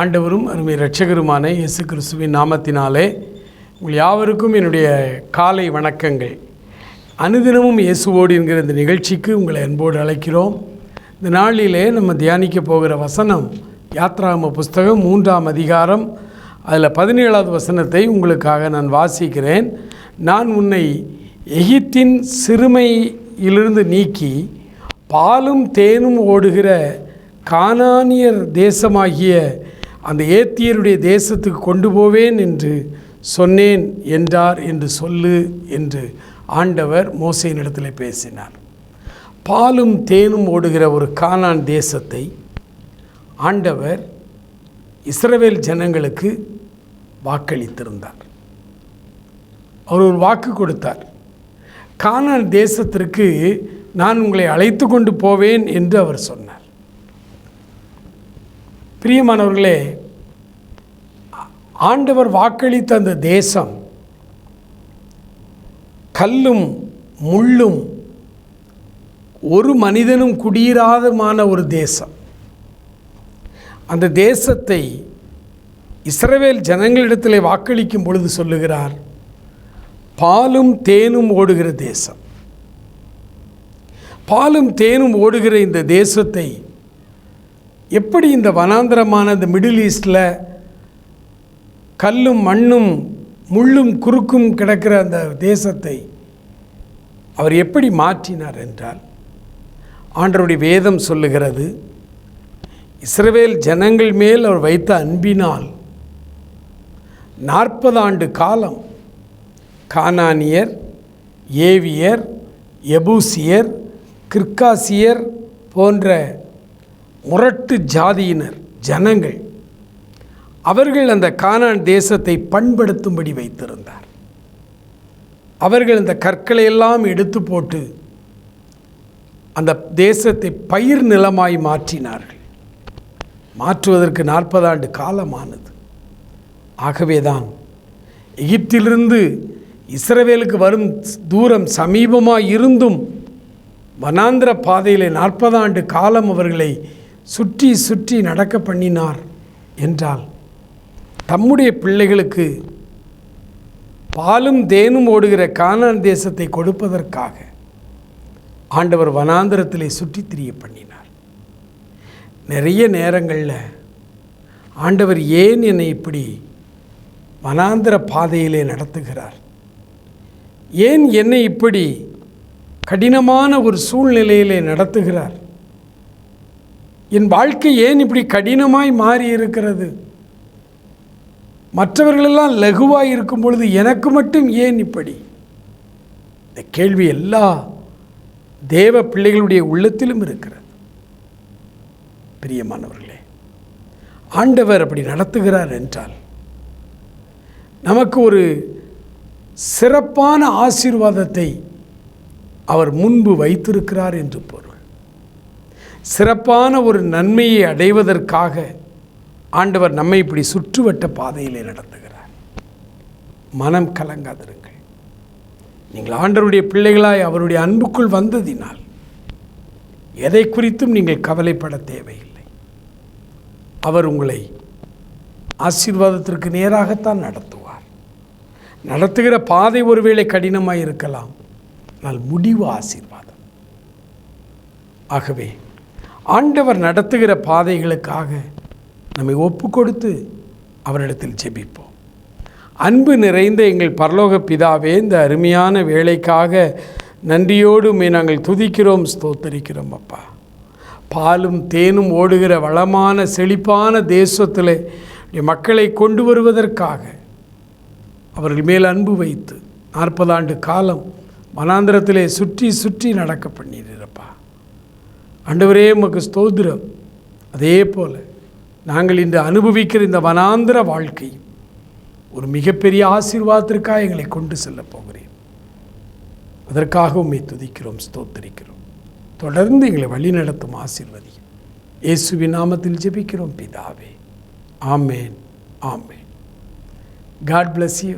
ஆண்டவரும் அருமை இரட்சகருமான இயேசு கிறிஸ்துவின் நாமத்தினாலே உங்கள் யாவருக்கும் என்னுடைய காலை வணக்கங்கள். அனுதினமும் இயேசுவோடு என்கிற இந்த நிகழ்ச்சிக்கு உங்களை அன்போடு அழைக்கிறோம். இந்த நாளிலே நம்ம தியானிக்க போகிற வசனம் யாத்ராம புஸ்தகம் மூன்றாம் அதிகாரம் அதில் பதினேழாவது வசனத்தை உங்களுக்காக நான் வாசிக்கிறேன். நான் உன்னை எகிப்தின் சிறுமையிலிருந்து நீக்கி பாலும் தேனும் ஓடுகிற கானானியர் தேசமாகிய அந்த ஏத்தியருடைய தேசத்துக்கு கொண்டு போவேன் என்று சொன்னேன் என்றார் என்று சொல்லு என்று ஆண்டவர் மோசையினிடத்தில் பேசினார். பாலும் தேனும் ஓடுகிற ஒரு கானான் தேசத்தை ஆண்டவர் இஸ்ரவேல் ஜனங்களுக்கு வாக்களித்திருந்தார். அவர் ஒரு வாக்கு கொடுத்தார். கானான் தேசத்திற்கு நான் உங்களை அழைத்து கொண்டு போவேன் என்று அவர் சொன்னார். பிரியமானவர்களே ஆண்டவர் வாக்களித்த அந்த தேசம் கல்லும் முள்ளும் ஒரு மனிதனும் குடியிராதமான ஒரு தேசம். அந்த தேசத்தை இஸ்ரவேல் ஜனங்களிடத்தில் வாக்களிக்கும் பொழுது சொல்லுகிறார் பாலும் தேனும் ஓடுகிற தேசம். பாலும் தேனும் ஓடுகிற இந்த தேசத்தை எப்படி இந்த வனாந்திரமான இந்த மிடில் ஈஸ்டில் கல்லும் மண்ணும் முள்ளும் குறுக்கும் கிடக்கிற அந்த தேசத்தை அவர் எப்படி மாற்றினார் என்றால் ஆண்டருடைய வேதம் சொல்லுகிறது இஸ்ரவேல் ஜனங்கள் மேல் அவர் வைத்த அன்பினால் நாற்பது ஆண்டு காலம் கானானியர் ஏவியர் எபூசியர் கிர்காசியர் போன்ற முரட்டு ஜாதியினர் ஜனங்கள். அவர்கள் அந்த கானான் தேசத்தை பண்படுத்தும்படி வைத்திருந்தார். அவர்கள் அந்த கற்களை எல்லாம் எடுத்து போட்டு அந்த தேசத்தை பயிர் நிலமாய் மாற்றினார்கள். மாற்றுவதற்கு நாற்பது ஆண்டு காலமானது. ஆகவேதான் எகிப்திலிருந்து இஸ்ரவேலுக்கு வரும் தூரம் சமீபமாக இருந்தும் வனாந்திர பாதையில் நாற்பது ஆண்டு காலம் அவர்களை சுற்றி சுற்றி நடக்க பண்ணினார் என்றால் தம்முடைய பிள்ளைகளுக்கு பாலும் தேனும் ஓடுகிற கானான் தேசத்தை கொடுப்பதற்காக ஆண்டவர் வனாந்திரத்திலே சுற்றி திரிய பண்ணினார். நிறைய நேரங்களில் ஆண்டவர் ஏன் என்னை இப்படி வனாந்திர பாதையிலே நடத்துகிறார்? ஏன் என்னை இப்படி கடினமான ஒரு சூழ்நிலையிலே நடத்துகிறார்? என் வாழ்க்கை ஏன் இப்படி கடினமாய் மாறி இருக்கிறது? மற்றவர்களெல்லாம் லகுவாக இருக்கும் பொழுது எனக்கு மட்டும் ஏன் இப்படி? இந்த கேள்வி எல்லா தேவ பிள்ளைகளுடைய உள்ளத்திலும் இருக்கிறது. பிரியமானவர்களே ஆண்டவர் அப்படி நடத்துகிறார் என்றால் நமக்கு ஒரு சிறப்பான ஆசீர்வாதத்தை அவர் முன்பு வைத்திருக்கிறார் என்று பொருள். சிறப்பான ஒரு நன்மையை அடைவதற்காக ஆண்டவர் நம்மை இப்படி சுற்றுவட்ட பாதையிலே நடத்துகிறார். மனம் கலங்காதிருங்கள். நீங்கள் ஆண்டவருடைய பிள்ளைகளாய் அவருடைய அன்புக்குள் வந்ததினால் எதை குறித்தும் நீங்கள் கவலைப்பட தேவையில்லை. அவர் உங்களை ஆசீர்வாதத்திற்கு நேராகத்தான் நடத்துவார். நடத்துகிற பாதை ஒருவேளை கடினமாக இருக்கலாம் ஆனால் முடிவு ஆசீர்வாதம். ஆகவே ஆண்டவர் நடத்துகிற பாதைகளுக்காக நம்மை ஒப்பு கொடுத்து அவரிடத்தில் ஜெபிப்போம். அன்பு நிறைந்த எங்கள் பரலோக பிதாவே இந்த அருமையான வேலைக்காக நன்றியோடு நாங்கள் துதிக்கிறோம் ஸ்தோத்தரிக்கிறோம் அப்பா. பாலும் தேனும் ஓடுகிற வளமான செழிப்பான தேசத்தில் மக்களை கொண்டு வருவதற்காக அவர்கள் மேல் அன்பு வைத்து நாற்பது ஆண்டு காலம் வனாந்திரத்திலே சுற்றி சுற்றி நடக்க பண்ணிடுறப்பா ஆண்டவரே உமக்கு ஸ்தோத்திரம். அதே போல் நாங்கள் இன்று அனுபவிக்கிற இந்த வனாந்திர வாழ்க்கை ஒரு மிகப்பெரிய ஆசீர்வாதத்திற்காக எங்களை கொண்டு செல்ல போகிறேன். அதற்காக உண்மை துதிக்கிறோம் ஸ்தோத்தரிக்கிறோம். தொடர்ந்து எங்களை வழிநடத்தும் ஆசீர்வதி இயேசுவின் நாமத்தில் ஜெபிக்கிறோம் பிதாவே. ஆமேன் ஆமேன். God bless you